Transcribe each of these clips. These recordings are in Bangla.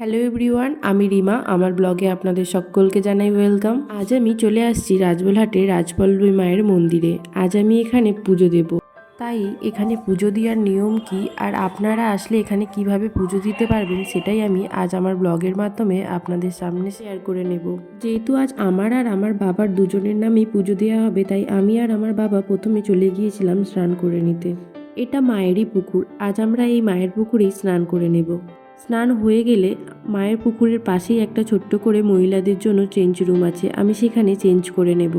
হ্যালো এভরিওয়ান আমি রিমা। আমার ব্লগে আপনাদের সকলকে জানাই ওয়েলকাম আজ আমি চলে আসছি রাজবলহাটে রাজপল্লবী মায়ের মন্দিরে। আজ আমি এখানে পুজো দেব। তাই এখানে পুজো দেওয়ার নিয়ম কি? আর আপনারা আসলে এখানে কীভাবে পুজো দিতে পারবেন সেটাই আমি আজ আমার ব্লগের মাধ্যমে আপনাদের সামনে শেয়ার করে নেব। যেহেতু আজ আমার আর আমার বাবার দুজনের নামেই পুজো দেওয়া হবে, তাই আমি আর আমার বাবা প্রথমে চলে গিয়েছিলাম স্নান করে নিতে। এটা মায়েরই পুকুর। আজ আমরা এই মায়ের পুকুরেই স্নান করে নেব। স্নান হয়ে গেলে মায়ের পুকুরের পাশেই একটা ছোট্ট করে মহিলাদের জন্য চেঞ্জ রুম আছে, আমি সেখানে চেঞ্জ করে নেব।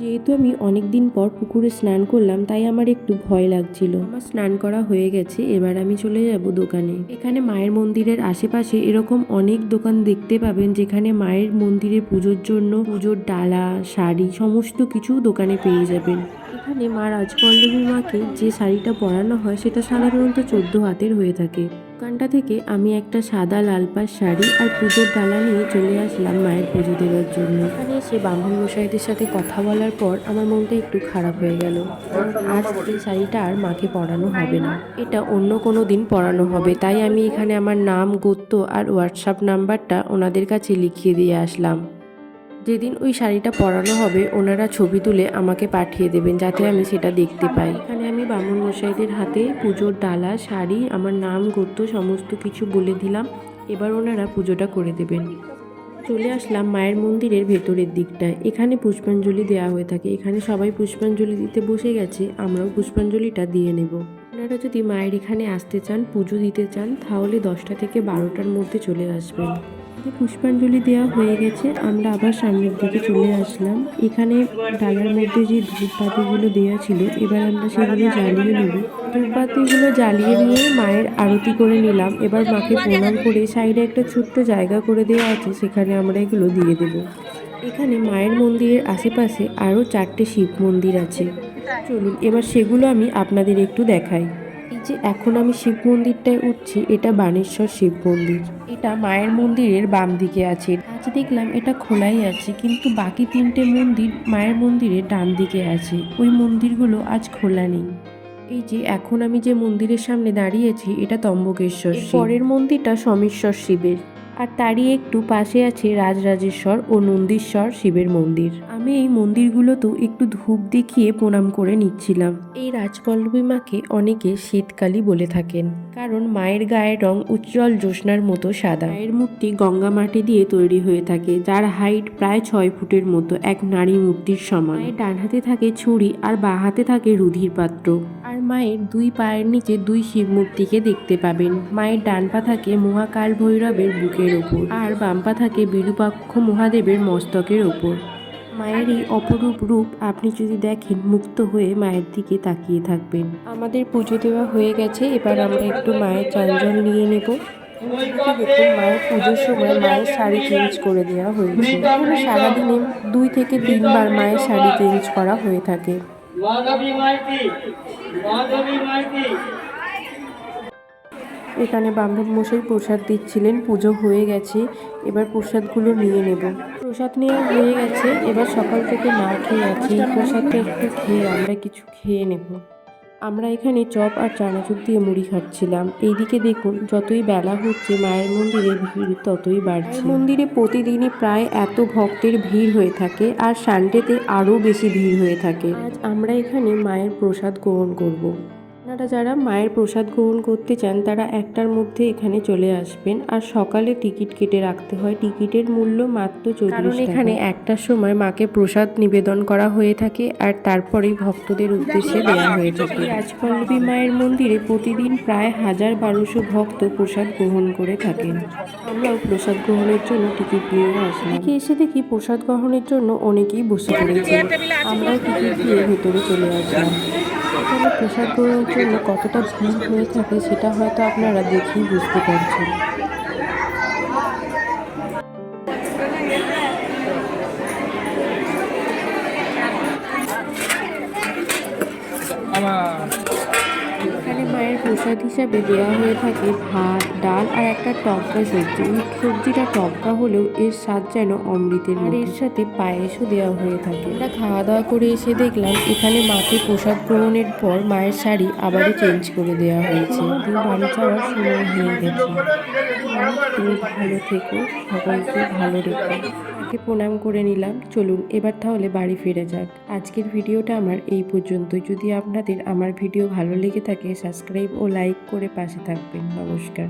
যেহেতু আমি অনেক দিন পর পুকুরে স্নান করলাম, তাই আমার একটু ভয় লাগছিল। আমার স্নান করা হয়ে গেছে, এবার আমি চলে যাব দোকানে। এখানে মায়ের মন্দিরের আশেপাশে এরকম অনেক দোকান দেখতে পাবেন, যেখানে মায়ের মন্দিরে পুজোর জন্য পুজোর ডালা, শাড়ি, সমস্ত কিছু দোকানে পেয়ে যাবেন। এখানে মা রাজপল্লবী মাকে যে শাড়িটা পরানো হয়, সেটা সাধারণত চোদ্দ হাতের হয়ে থাকে। দোকানটা থেকে আমি একটা সাদা লাল পাড় শাড়ি আর পুজোর ডালা নিয়ে চলে আসলাম মায়ের পুজো দেওয়ার জন্য। এখানে এসে ব্রাহ্মণ মশাইদের সাথে কথা বলার পর আমার মনটা একটু খারাপ হয়ে গেল। আজ এই শাড়িটা আর মাকে পরানো হবে না। এটা অন্য কোনো দিন পরানো হবে। তাই আমি এখানে আমার নাম গোত্র আর হোয়াটসঅ্যাপ নাম্বারটা ওনাদের কাছে লিখিয়ে দিয়ে আসলাম। যেদিন ওই শাড়িটা পরানো হবে, ওনারা ছবি তুলে আমাকে পাঠিয়ে দেবেন যাতে আমি সেটা দেখতে পাই। এখানে আমি বামুন মশাইদের হাতে পুজোর ডালা, শাড়ি, আমার নাম গোত্র সমস্ত কিছু বলে দিলাম। এবার ওনারা পুজোটা করে দেবেন। চলে আসলাম মায়ের মন্দিরের ভেতরের দিকটায় এখানে পুষ্পাঞ্জলি দেওয়া হয়ে থাকে। এখানে সবাই পুষ্পাঞ্জলি দিতে বসে গেছে। আমরাও পুষ্পাঞ্জলিটা দিয়ে নেব। আপনারা যদি মায়ের এখানে আসতে চান, পুজো দিতে চান, তাহলে দশটা থেকে বারোটার মধ্যে চলে আসবেন। পুষ্পাঞ্জলি দেওয়া হয়ে গেছে, আমরা আবার সামনের দিকে চলে আসলাম। এখানে ডালার মধ্যে যে ধূপবাতিগুলো দেওয়া ছিল, এবার আমরা সেগুলো জ্বালিয়ে নেব। ধূপবাতিগুলো জ্বালিয়ে নিয়ে মায়ের আরতি করে নিলাম। এবার মাকে প্রণাম করে সাইডে একটা ছোট্ট জায়গা করে দেওয়া আছে, সেখানে আমরা এগুলো দিয়ে দেব। এখানে মায়ের মন্দিরের আশেপাশে আরও চারটে শিব মন্দির আছে। চলুন, এবার সেগুলো আমি আপনাদের একটু দেখাই। এই যে এখন আমি শিব মন্দিরটায় উঠছি, এটা বানেশ্বর শিব মন্দির। এটা মায়ের মন্দিরের বাম দিকে আছে। আজ দেখলাম এটা খোলাই আছে, কিন্তু বাকি তিনটে মন্দির মায়ের মন্দিরের ডান দিকে আছে। ওই মন্দিরগুলো আজ খোলা নেই। এই যে এখন আমি যে মন্দিরের সামনে দাঁড়িয়েছি, এটা তম্বকেশ্বর শিব। পরের মন্দিরটা সমেশ্বর শিবের। আর তারই একটু পাশে আছে রাজরাজেশ্বর ও নন্দীশ্বর শিবের মন্দির। আমি এই মন্দিরগুলোতেও একটু ধূপ দেখিয়ে প্রণাম করে নিচ্ছিলাম। এই রাজপল্লবী মাকে অনেকে শীতকালী বলে থাকেন, কারণ মায়ের গায়ের রং উজ্জ্বল জ্যোৎস্নার মতো সাদা। মায়ের মূর্তি গঙ্গা মাটি দিয়ে তৈরি হয়ে থাকে, যার হাইট প্রায় ছয় ফুটের মতো এক নারী মূর্তির সমান। ডান হাতে থাকে ছুরি আর বাঁ হাতে থাকে রুধির পাত্র। আর মায়ের দুই পায়ের নিচে দুই শিব মূর্তিকে দেখতে পাবেন। মায়ের ডান পা থাকে মহাকাল ভৈরবের বুকের ওপর আর বাম্পা থাকে বিরূপাক্ষ মহাদেবের মস্তকের ওপর মায়ের এই অপরূপ রূপ আপনি যদি দেখেন মুক্ত হয়ে মায়ের দিকে তাকিয়ে থাকবেন। আমাদের পুজো দেওয়া হয়ে গেছে এবার আমরা একটু মায়ের চাঞ্জল নিয়ে নেব। দেখুন মায়ের পুজোর সময় মায়ের শাড়ি চেঞ্জ করে দেওয়া হয়েছে। এখানে সারাদিনে দুই থেকে তিনবার মায়ের শাড়ি চেঞ্জ করা হয়ে থাকে। মাধবী মাইতি মাধবী মাইতি। এখানে বান্ধব মশাই প্রসাদ দিচ্ছিলেন পুজো হয়ে গেছে এবার প্রসাদগুলো নিয়ে নেব। প্রসাদ নেওয়া হয়ে গেছে এবার সকাল থেকে না খেয়ে আছি প্রসাদটা একটু খেয়ে আমরা কিছু খেয়ে নেব। আমরা এখানে চপ আর চানাচুর দিয়ে মুড়ি খাচ্ছিলাম। এইদিকে দেখুন যতই বেলা হচ্ছে মায়ের মন্দিরে ভিড় ততই বাড়ছে। মন্দিরে প্রতিদিনই প্রায় এত ভক্তের ভিড় হয়ে থাকে আর সানডেতে আরও বেশি ভিড় হয়ে থাকে। আজ আমরা এখানে মায়ের প্রসাদ গ্রহণ করব। আপনারা যারা মায়ের প্রসাদ গ্রহণ করতে চান তারা একটার মধ্যে এখানে চলে আসবেন। আর সকালে টিকিট কেটে রাখতে হয়। টিকিটের মূল্য মাত্র চল্লিশ এখানে একটার সময় মাকে প্রসাদ নিবেদন করা হয়ে থাকে আর তারপরেই ভক্তদের উদ্দেশ্যে দেওয়া হয়ে থাকে। রাজপল্লবী মায়ের মন্দিরে প্রতিদিন প্রায় হাজার বারোশো ভক্ত প্রসাদ গ্রহণ করে থাকেন। আমরাও প্রসাদ গ্রহণের জন্য টিকিট নিয়ে আসলাম। এসে দেখি প্রসাদ গ্রহণের জন্য অনেকেই বসে পড়েছে। আমরাও টিকিট দিয়ে ভেতরে চলে আসলাম। প্রসাদ গ্রহণের জন্য কতটা ভিড় হয়ে থাকে সেটা হয়তো আপনারা দেখেই বুঝতে পারছেন। এখানে মায়ের প্রসাদ হিসাবে দেওয়া হয়ে থাকে ভাত, ডাল আর একটা টপকা সবজি। এই সবজিটা টপকা হলেও এর স্বাদ যেন অমৃতের আর এর সাথে পায়েসও দেওয়া হয়ে থাকে। আমরা খাওয়া দাওয়া করে এসে দেখলাম এখানে মাকে প্রসাদ গ্রহণের পর মায়ের শাড়ি আবারও চেঞ্জ করে দেওয়া হয়েছে। দিয়ে বাড়ি যাওয়ার সময় হয়ে গেছে। তুমি ভালো থেকো, সবাইকে ভালো রেখো। প্রণাম করে নিলাম। চলুন এবার তাহলে বাড়ি ফিরে যাক। আজকের ভিডিওটা আমার এই পর্যন্ত যদি আপনাদের আমার ভিডিও ভালো লেগে থাকে সাবস্ক্রাইব ও লাইক করে পাশে থাকবেন। নমস্কার।